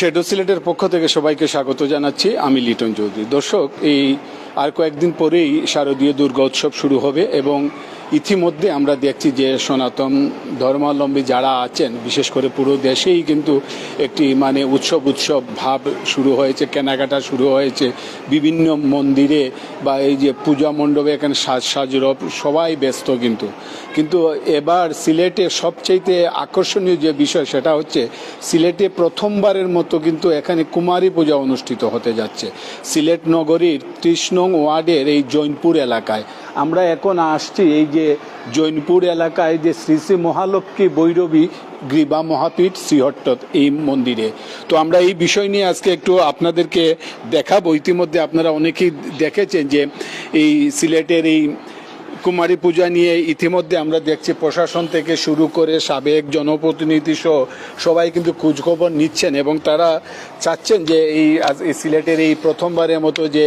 Shadow সিলেটের পক্ষ থেকে সবাইকে স্বাগত জানাচ্ছি। আমি লিটন চৌধুরী। দর্শক, এই আর কয়েকদিন পরেই শারদীয় দুর্গা উৎসব শুরু হবে এবং ইতিমধ্যে আমরা দেখছি যে সনাতন ধর্মাবলম্বী যারা আছেন, বিশেষ করে পুরো দেশেই কিন্তু একটি মানে উৎসব উৎসব ভাব শুরু হয়েছে, কেনাকাটা শুরু হয়েছে। বিভিন্ন মন্দিরে বা এই যে পূজা মণ্ডপে এখানে সাজ সাজরব সবাই ব্যস্ত কিন্তু। কিন্তু এবার সিলেটে সবচাইতে আকর্ষণীয় যে বিষয় সেটা হচ্ছে, সিলেটে প্রথমবারের মতো কিন্তু এখানে কুমারী পূজা অনুষ্ঠিত হতে যাচ্ছে। সিলেট নগরীর নং ওয়ার্ডের এই জৈনপুর এলাকায়। আমরা এখন আসছি এই যে জৈনপুর এলাকায় যে শ্রী শ্রী মহালক্ষ্মী বৈরবী গ্রীবা মহাপীঠ শ্রীহট্ট এই মন্দিরে। তো আমরা এই বিষয় নিয়ে আজকে একটু আপনাদেরকে দেখাবো। ইতিমধ্যে আপনারা অনেকেই দেখেছেন যে এই সিলেটের এই কুমারী পূজা নিয়ে ইতিমধ্যে আমরা দেখছি প্রশাসন থেকে শুরু করে সাবেক জনপ্রতিনিধি সহ সবাই কিন্তু খোঁজখবর নিচ্ছেন এবং তারা চাচ্ছেন যে এই সিলেটের এই প্রথমবারের মতো যে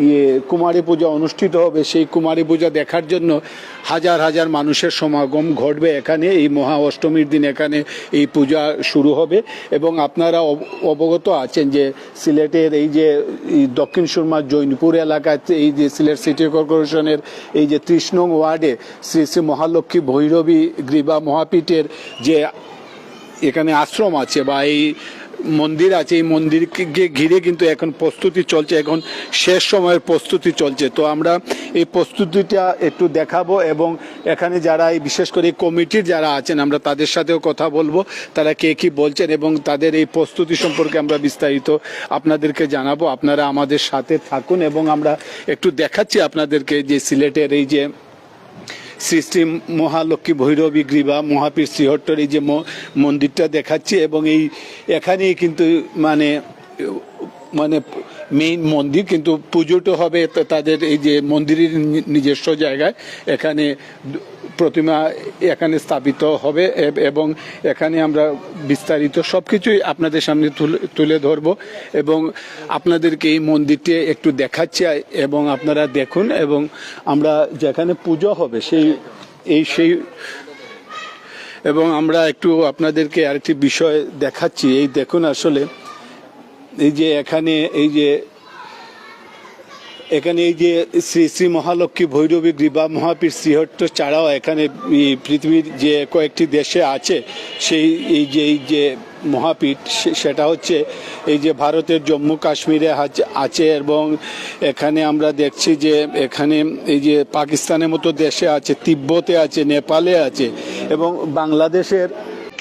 ইয়ে কুমারী পূজা অনুষ্ঠিত হবে, সেই কুমারী পূজা দেখার জন্য হাজার হাজার মানুষের সমাগম ঘটবে এখানে। এই মহা অষ্টমীর দিন এখানে এই পূজা শুরু হবে এবং আপনারা অব- অবগত আছেন যে সিলেটের এই যে দক্ষিণ সুরমা জৈনপুর এলাকাতে এই যে সিলেট সিটি কর্পোরেশনের এই যে নং ওয়ার্ডে শ্রী শ্রী মহালক্ষ্মী ভৈরবী গ্রীবা মহাপীঠের যে এখানে আশ্রম আছে বা এই মন্দির আছে, এই মন্দিরকে ঘিরে কিন্তু এখন প্রস্তুতি চলছে, এখন শেষ সময়ের প্রস্তুতি চলছে। তো আমরা এই প্রস্তুতিটা একটু দেখাবো এবং এখানে যারা এই বিশেষ করে এই কমিটির যারা আছেন, আমরা তাদের সাথেও কথা বলব, তারা কে কী বলছেন এবং তাদের এই প্রস্তুতি সম্পর্কে আমরা বিস্তারিত আপনাদেরকে জানাব। আপনারা আমাদের সাথে থাকুন এবং আমরা একটু দেখাচ্ছি আপনাদেরকে যে সিলেটের এই যে শ্রী মহালক্ষ্মী ভৈরবী গ্রীবা, মহাপীর শ্রীহট্টর এই যে মন্দিরটা দেখাচ্ছে এবং এই এখানেই কিন্তু মানে মানে মেইন মন্দির কিন্তু পুজোটা হবে তাদের এই যে মন্দিরের নিজস্ব জায়গায়। এখানে প্রতিমা এখানে স্থাপিত হবে এবং এখানে আমরা বিস্তারিত সব কিছুই আপনাদের সামনে তুলে ধরবো এবং আপনাদেরকে এই মন্দিরটি একটু দেখাচ্ছি এবং আপনারা দেখুন এবং আমরা যেখানে পুজো হবে সেই এই সেই এবং আমরা একটু আপনাদেরকে আরেকটি বিষয় দেখাচ্ছি। এই দেখুন আসলে এই যে এখানে এই যে এখানে এই যে শ্রী শ্রী মহালক্ষ্মী ভৈরবী গ্রীবা মহাপীর শ্রীহট্ট ছাড়াও এখানে পৃথিবীর যে কয়েকটি দেশে আছে, সেই এই যে এই যে মহাপীঠ সেটা হচ্ছে এই যে ভারতের জম্মু কাশ্মীরে আছে এবং এখানে আমরা দেখছি যে এখানে এই যে পাকিস্তানের মতো দেশে আছে, তিব্বতে আছে, নেপালে আছে এবং বাংলাদেশের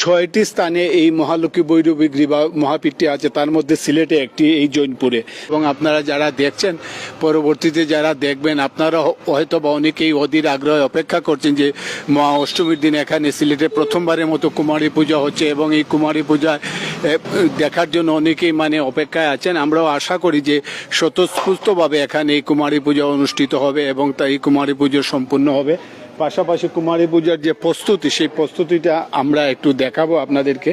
ছয়টি স্থানে এই মহালক্ষ্মী বৈরবী গ্রীবা মহাপীঠটি আছে, তার মধ্যে সিলেটে একটি, এই জৈনপুরে। এবং আপনারা যারা দেখছেন, পরবর্তীতে যারা দেখবেন, আপনারা হয়তো বা অনেকেই অধীর আগ্রহে অপেক্ষা করছেন যে মহা অষ্টমীর দিন এখানে সিলেটে প্রথমবারের মতো কুমারী পূজা হচ্ছে এবং এই কুমারী পূজা দেখার জন্য অনেকেই মানে অপেক্ষায় আছেন। আমরাও আশা করি যে স্বতঃস্ফূর্তভাবে এখানে এই কুমারী পূজা অনুষ্ঠিত হবে এবং তাই কুমারী পুজো সম্পূর্ণ হবে। পাশাপাশি কুমারী পূজার যে প্রস্তুতি, সেই প্রস্তুতিটা আমরা একটু দেখাবো আপনাদেরকে।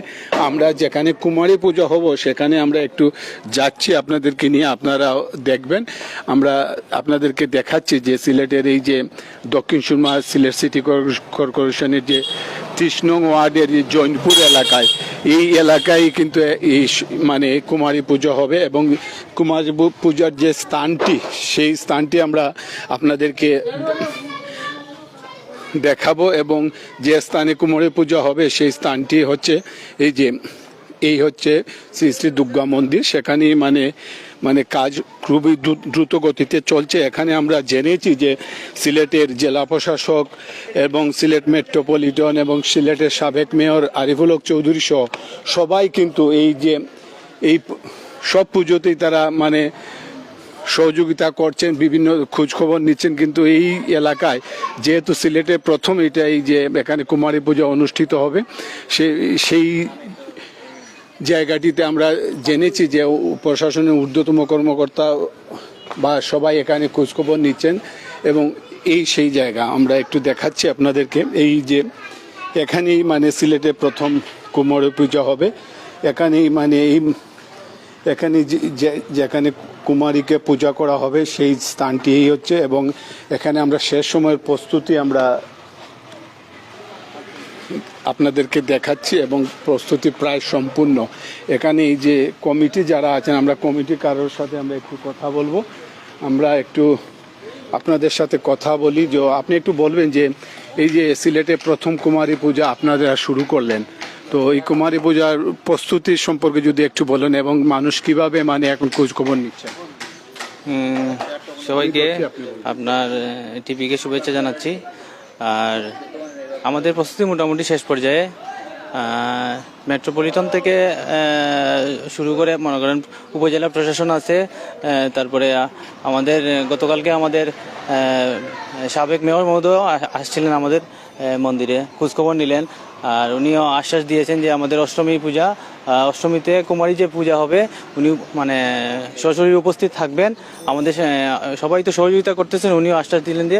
আমরা যেখানে কুমারী পূজা হব, সেখানে আমরা একটু যাচ্ছি আপনাদেরকে নিয়ে আপনারা দেখবেন। আমরা আপনাদেরকে দেখাচ্ছি যে সিলেটের এই যে দক্ষিণ সুরমা সিলেট সিটি কর্পোরেশনের যে নং ওয়ার্ডের যে জৈনপুর এলাকায়, এই এলাকায় কিন্তু এই মানে কুমারী পুজো হবে এবং কুমারী পূজার যে স্থানটি, সেই স্থানটি আমরা আপনাদেরকে দেখাবো এবং যে স্থানে কুমারী পুজো হবে সেই স্থানটি হচ্ছে এই যে, এই হচ্ছে শ্রী শ্রী দুর্গা মন্দির। সেখানেই মানে মানে কাজ খুবই দ্রু- দ্রুত গতিতে চলছে। এখানে আমরা জেনেছি যে সিলেটের জেলা প্রশাসক এবং সিলেট মেট্রোপলিটন এবং সিলেটের সাবেক মেয়র আরিফুল হক চৌধুরী সহ সবাই কিন্তু এই যে, এই সব পুজোতেই তারা মানে সহযোগিতা করছেন, বিভিন্ন খোঁজখবর নিচ্ছেন, কিন্তু এই এলাকায় যেহেতু সিলেটে প্রথম এটাই যে এখানে কুমারী পূজা অনুষ্ঠিত হবে, সে, সেই জায়গাটিতে আমরা জেনেছি যে প্রশাসনের ঊর্ধ্বতম কর্মকর্তা বা সবাই এখানে খোঁজখবর নিচ্ছেন এবং এই সেই জায়গা আমরা একটু দেখাচ্ছি আপনাদেরকে। এই যে এখানেই মানে সিলেটে প্রথম কুমারী পূজা হবে, এখানেই মানে এই এখানে যেখানে কুমারীকে পূজা করা হবে, সেই স্থানটি হচ্ছে এবং এখানে আমরা শেষ সময়ের প্রস্তুতি আমরা আপনাদেরকে দেখাচ্ছি এবং প্রস্তুতি প্রায় সম্পূর্ণ। এখানে এই যে কমিটি যারা আছেন, আমরা কমিটি কারোর সাথে আমরা একটু কথা বলব। আমরা একটু আপনাদের সাথে কথা বলি। যে, আপনি একটু বলবেন যে, এই যে সিলেটে প্রথম কুমারী পূজা আপনারা শুরু করলেন। তো এই কুমারী পূজার প্রস্তুতি সম্পর্কে যদি একটু বলেন এবং মানুষ কীভাবে মানে এখন খোঁজ খবর নিচ্ছেন সবাইকে। আপনার টিভিকে শুভেচ্ছা জানাচ্ছি। আর আমাদের প্রস্তুতি মোটামুটি শেষ পর্যায়ে। মেট্রোপলিটন থেকে শুরু করে মনে করেন উপজেলা প্রশাসন আছে। তারপরে আমাদের গতকালকে আমাদের সাবেক মেয়র মহোদয় আসছিলেন আমাদের মন্দিরে। খোঁজখবর নিলেন। আর উনিও আশ্বাস দিয়েছেন যে আমাদের অষ্টমী পূজা অষ্টমীতে কুমারী যে পূজা হবে, উনি মানে সরাসরি উপস্থিত থাকবেন। আমাদের সবাই তো সহযোগিতা করতেছেন, উনিও আশ্বাস দিলেন যে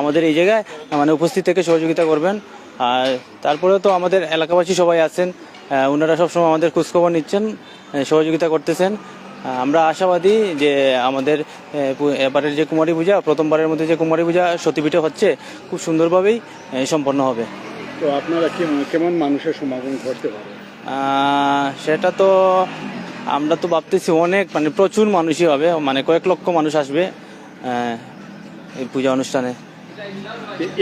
আমাদের এই জায়গায় মানে উপস্থিত থেকে সহযোগিতা করবেন। আর তারপরে তো আমাদের এলাকাবাসী সবাই আছেন ওনারা সবসময় আমাদের খোঁজখবর নিচ্ছেন সহযোগিতা করতেছেন। আমরা আশাবাদী যে আমাদের এবারের যে কুমারী পূজা প্রথমবারের মধ্যে যে কুমারী পূজা সতীপীঠে হচ্ছে খুব সুন্দরভাবেই সম্পন্ন হবে। তো আপনারা কেমন কেমন মানুষের সমাগম করতে পারেন সেটা তো আমরা তো ভাবতেছি অনেক মানে প্রচুর মানুষই হবে মানে কয়েক লক্ষ মানুষ আসবে এই পূজা অনুষ্ঠানে।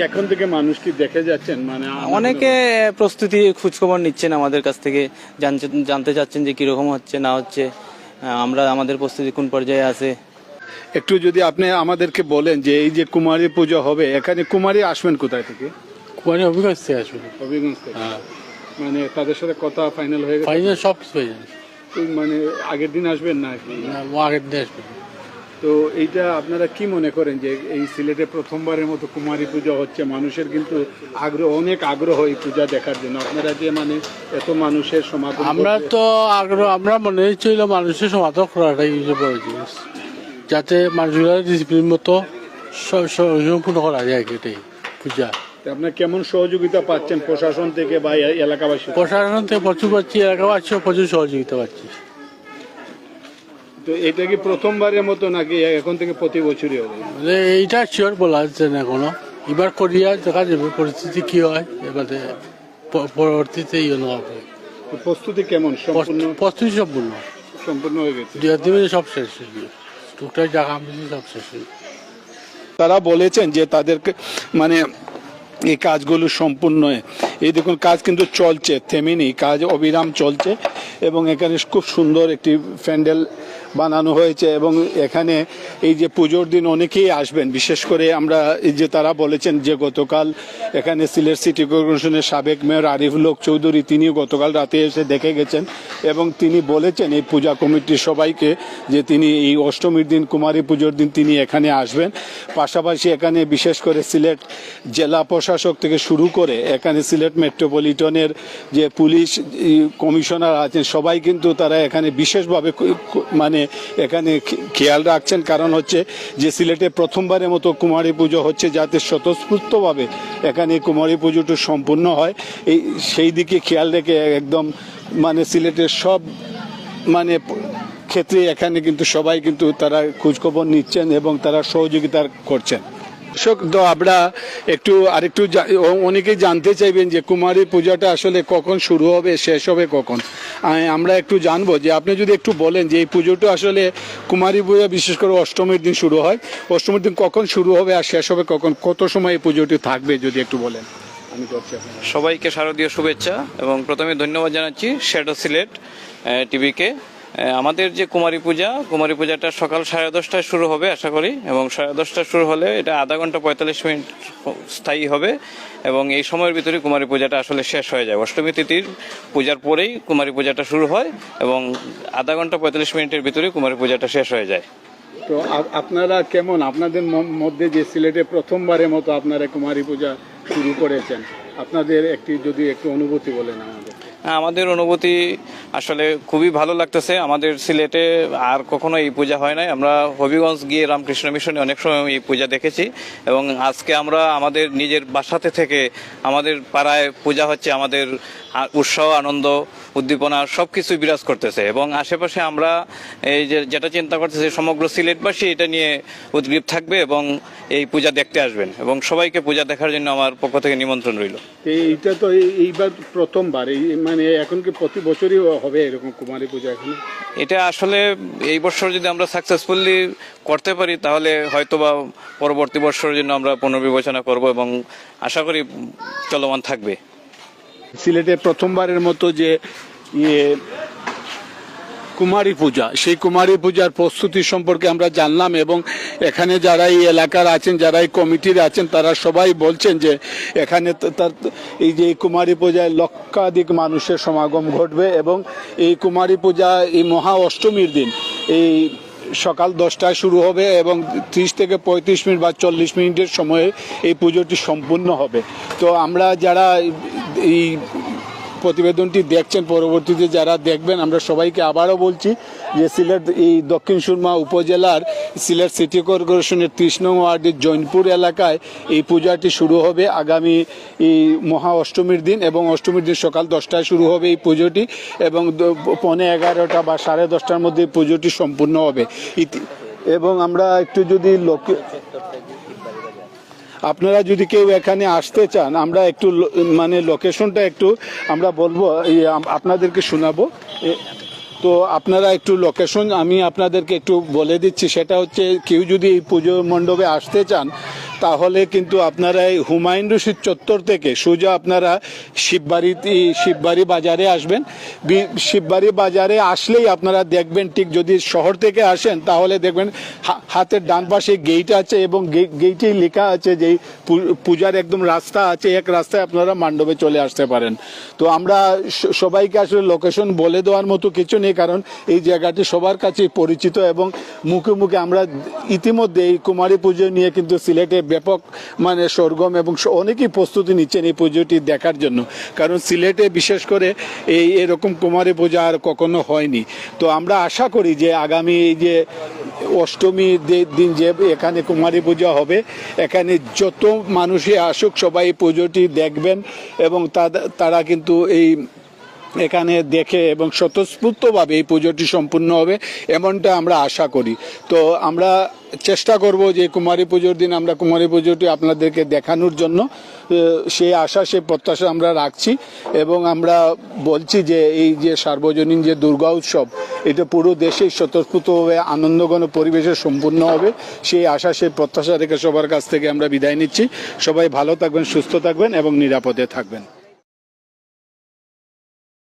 এখন থেকে মানুষ কি দেখে যাচ্ছেন? মানে অনেকে প্রস্তুতি খোঁজখবর নিচ্ছেন আমাদের কাছ থেকে জানতে জানতে চাচ্ছেন যে কীরকম হচ্ছে না হচ্ছে। আমরা আমাদের প্রস্তুতি কোন পর্যায়ে আছে? একটু যদি আপনি আমাদেরকে বলেন যে এই যে কুমারী পুজো হবে এখানে কুমারী আসবেন কোথায় থেকে? কুমারী অভিগঞ্জ থেকে আসবেন অভিগঞ্জ থেকে? হ্যাঁ। মানে তাদের সাথে কথা ফাইনাল হয়ে গেছে? ফাইনাল সব কিছু হয়ে যাবে মানে আগের দিন আসবেন ও আগের দিন আসবে। তো এইটা আপনারা কি মনে করেন যে এই সিলেটে প্রথমবারের মতো কুমারী পূজা হচ্ছে? মানুষের কিন্তু আগ্রহ অনেক আগ্রহ এই পূজা দেখার জন্য। আপনারা যে মানে এত মানুষের সমাগম আমরা তো আগ্রহ আমরা মনে হচ্ছিল মানুষের সমাধান করাটাই জিনিস। যাতে মানুষগুলো ডিসিপ্লিন মতো সম্পূর্ণ করা যায় এটাই পূজা। আপনার কেমন সহযোগিতা পাচ্ছেন প্রশাসন থেকে বা এলাকাবাসী প্রশাসন থেকে প্রচুর পাচ্ছি এলাকাবাসীও প্রচুর সহযোগিতা পাচ্ছি। তো এটা কি প্রথমবারের মতো নাকি এখন থেকে প্রতি বছরই হবে? মানে এইটা শিওর বলা যাচ্ছে না এখনও। এবার করিয়া দেখা যাবে পরিস্থিতি কি হয় এবারে পরবর্তীতে ইয়ে হবে। প্রস্তুতি কেমন? সম্পূর্ণ? প্রস্তুতি সম্পূর্ণ। সম্পূর্ণ হয়ে গেছে। দুই সব শেষ হয়ে টুকটাক জায়গা সব শেষ হয়ে তারা বলেছেন যে তাদেরকে মানে এই কাজগুলো সম্পূর্ণ এই দেখুন কাজ কিন্তু চলছে থেমেনি। কাজ অবিরাম চলছে এবং এখানে খুব সুন্দর একটি প্যান্ডেল বানানো হয়েছে এবং এখানে এই যে পুজোর দিন অনেকেই আসবেন। বিশেষ করে আমরা এই যে তারা বলেছেন যে গতকাল এখানে সিলেট সিটি কর্পোরেশনের সাবেক মেয়র আরিফ লোক চৌধুরী তিনিও গতকাল রাতে এসে দেখে গেছেন এবং তিনি বলেছেন এই পূজা কমিটির সবাইকে যে তিনি এই অষ্টমীর দিন, কুমারী পুজোর দিন তিনি এখানে আসবেন। পাশাপাশি এখানে বিশেষ করে সিলেট জেলা প্রশাসক থেকে শুরু করে এখানে সিলেট মেট্রোপলিটনের যে পুলিশ কমিশনার আছেন, সবাই কিন্তু তারা এখানে বিশেষভাবে কু- মানে এখানে খেয়াল রাখছেন। কারণ হচ্ছে যে সিলেটে প্রথমবারের মতো কুমারী পুজো হচ্ছে যাতে স্বতঃস্ফূর্তভাবে এখানে কুমারী পুজোটা সম্পূর্ণ হয়। এই, সেই দিকে খেয়াল রেখে একদম মানে সিলেটের সব মানে ক্ষেত্রে এখানে কিন্তু সবাই কিন্তু তারা খোঁজখবর নিচ্ছেন এবং তারা সহযোগিতা করছেন। তো আমরা একটু আরেকটু অনেকেই জানতে চাইবেন যে কুমারী পূজাটা আসলে কখন শুরু হবে, শেষ হবে কখন? আমরা একটু জানব যে আপনি যদি একটু বলেন যে এই পুজোটা আসলে কুমারী পূজা বিশেষ করে অষ্টমীর দিন শুরু হয়, অষ্টমীর দিন কখন শুরু হবে আর শেষ হবে কখন? কত সময় এই পুজোটি থাকবে যদি একটু বলেন? আমি সবাইকে শারদীয় শুভেচ্ছা এবং প্রথমে ধন্যবাদ জানাচ্ছি শ্যাডো সিলেট টিভিকে। আমাদের যে কুমারী পূজা, কুমারী পূজাটা সকাল সাড়ে দশটায় শুরু হবে, আশা করি, এবং সাড়ে দশটায় শুরু হলে এটা আধা ঘণ্টা পঁয়তাল্লিশ মিনিট স্থায়ী হবে, এবং এই সময়ের ভিতরে কুমারী পূজাটা আসলে শেষ হয়ে যায়। অষ্টমী তিথির পূজার পরেই কুমারী পূজাটা শুরু হয়, এবং আধা ঘণ্টা পঁয়তাল্লিশ মিনিটের ভিতরে কুমারী পূজাটা শেষ হয়ে যায়। তো আপনারা কেমন? আপনাদের মধ্যে যে সিলেটে প্রথমবারের মতো আপনারা কুমারী পূজা শুরু করেছেন, আপনাদের একটি যদি একটু অনুভূতি বলেন আমাদের। আমাদের অনুভূতি আসলে খুবই ভালো লাগতেছে। আমাদের সিলেটে আর কখনো এই পূজা হয় নাই। আমরা হবিগঞ্জ গিয়ে রামকৃষ্ণ মিশনে অনেক সময় এই পূজা দেখেছি এবং আজকে আমরা আমাদের নিজের বাসাতে থেকে আমাদের পাড়ায় পূজা হচ্ছে আমাদের উৎসাহ আনন্দ উদ্দীপনা সব কিছুই বিরাজ করতেছে। এবং আশেপাশে আমরা এই যে যেটা চিন্তা করতেছি সমগ্র সিলেটবাসী এটা নিয়ে উদ্গ্রীব থাকবে এবং এই পূজা দেখতে আসবেন। এবং সবাইকে পূজা দেখার জন্য আমার পক্ষ থেকে নিমন্ত্রণ রইল। এইটা তো এই- এইবার প্রথমবার। এই মানে এখন কি প্রতি বছরই হবে এরকম কুমারী পূজা এখানে? এটা আসলে এই বছর যদি আমরা সাকসেসফুলি করতে পারি তাহলে হয়তোবা পরবর্তী বছরের জন্য আমরা পুনর্বিবেচনা করব এবং আশা করি চলমান থাকবে। সিলেটে প্রথমবারের মতো যে ইয়ে কুমারী পূজা, সেই কুমারী পূজার প্রস্তুতি সম্পর্কে আমরা জানলাম এবং এখানে যারা এই এলাকার আছেন, যারা এই কমিটির আছেন, তারা সবাই বলছেন যে এখানে তার এই যে কুমারী পূজায় লক্ষাধিক মানুষের সমাগম ঘটবে এবং এই কুমারী পূজা এই মহা অষ্টমীর দিন, এই সকাল দশটায় শুরু হবে এবং ত্রিশ থেকে পঁয়ত্রিশ মিনিট বা চল্লিশ মিনিটের সময়ে এই পুজোটি সম্পূর্ণ হবে। তো আমরা যারা এই প্রতিবেদনটি দেখছেন, পরবর্তীতে যারা দেখবেন, আমরা সবাইকে আবারও বলছি যে সিলেট, এই দক্ষিণ সুরমা উপজেলার সিলেট সিটি কর্পোরেশনের ত্রিশ নং ওয়ার্ডের জৈনপুর এলাকায় এই পূজাটি শুরু হবে আগামী এই মহা অষ্টমীর দিন এবং অষ্টমীর দিন সকাল দশটায় শুরু হবে এই পুজোটি এবং পৌনে এগারোটা বা সাড়ে দশটার মধ্যে পুজোটি সম্পূর্ণ হবে। এবং আমরা একটু যদি লোকে আপনারা যদি কেউ এখানে আসতে চান, আমরা একটু মানে লোকেশনটা একটু আমরা বলব আপনাদেরকে শোনাবো। তো আপনারা একটু লোকেশন আমি আপনাদেরকে একটু বলে দিচ্ছি, সেটা হচ্ছে কেউ যদি এই পুজো মণ্ডপে আসতে চান তাহলে কিন্তু আপনারা এই হুমায়ুন রশিদ চত্বর থেকে সোজা আপনারা শিববাড়ি শিববাড়ি বাজারে আসবেন। শিববাড়ি বাজারে আসলেই আপনারা দেখবেন ঠিক যদি শহর থেকে আসেন, তাহলে দেখবেন হাতের ডান পাশে গেট আছে এবং গেইটেই লেখা আছে যে পূজার একদম রাস্তা আছে, এক রাস্তায় আপনারা মণ্ডপে চলে আসতে পারেন। তো আমরা সবাইকে আসলে লোকেশন বলে দেওয়ার মতো কিছু নেই, কারণ এই জায়গাটি সবার কাছে পরিচিত এবং মুখে মুখে আমরা ইতিমধ্যে এই কুমারী পুজো নিয়ে কিন্তু সিলেটে ব্যাপক মানে সরগম এবং অনেকেই প্রস্তুতি নিচ্ছেন এই পুজোটি দেখার জন্য। কারণ সিলেটে বিশেষ করে এই এরকম কুমারী পূজা আর কখনো হয়নি। তো আমরা আশা করি যে আগামী এই যে অষ্টমী দিন যে এখানে কুমারী পূজা হবে, এখানে যত মানুষই আসুক সবাই এই পুজোটি দেখবেন এবং তারা কিন্তু এই এখানে দেখে এবং স্বতঃস্ফূর্তভাবে এই পুজোটি সম্পূর্ণ হবে, এমনটা আমরা আশা করি। তো আমরা চেষ্টা করব যে কুমারী পুজোর দিন আমরা কুমারী পুজোটি আপনাদেরকে দেখানোর জন্য। সেই আশা সেই প্রত্যাশা আমরা রাখছি এবং আমরা বলছি যে এই যে সার্বজনীন যে দুর্গা উৎসব, এটা পুরো দেশেই স্বতঃস্ফূর্তভাবে আনন্দঘন পরিবেশে সম্পূর্ণ হবে। সেই আশা, সেই প্রত্যাশা রেখে সবার কাছ থেকে আমরা বিদায় নিচ্ছি। সবাই ভালো থাকবেন, সুস্থ থাকবেন এবং নিরাপদে থাকবেন।